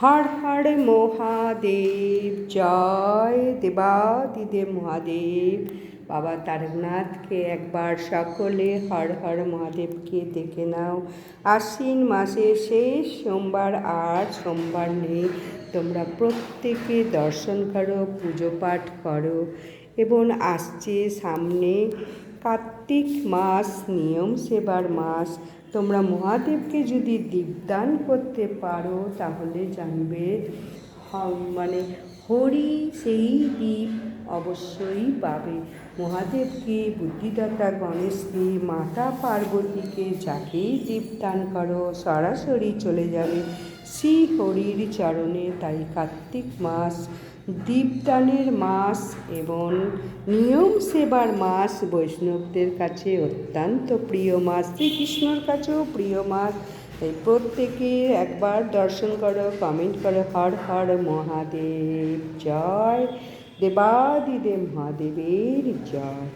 হর হর মহাদেব, জয় দেবাদিদেব মহাদেব। বাবা তারকনাথকে একবার সকলে হর হর মহাদেবকে দেখে নাও। আশ্বিন মাসের শেষ সোমবার, আর সোমবার নেই। তোমরা প্রত্যেকে দর্শন করো, পুজো পাঠ করো এবং আসছে সামনে কার্তিক মাস, নিয়ম সেবার মাস। তোমরা মহাদেবকে যদি দীপদান করতে পারো, তাহলে জানবে মানে হরি সেই দ্বীপ অবশ্যই পাবে। মহাদেবকে, বুদ্ধিদাতা গণেশকে, মাতা পার্বতীকে, যাকেই দীপদান করো, সরাসরি চলে যাবে। শ্রী হরির চরণে তাই কার্তিক মাস, দীপদানের মাস এবং নিয়ম সেবার মাস বৈষ্ণবদের কাছে অত্যন্ত প্রিয় মাস। শ্রীকৃষ্ণর কাছেও প্রিয় মাস। তাই প্রত্যেকে একবার দর্শন করো কমেন্ট করো, হর হর মহাদেব, জয়। দেবাদিদেব মহাদেবের জয়।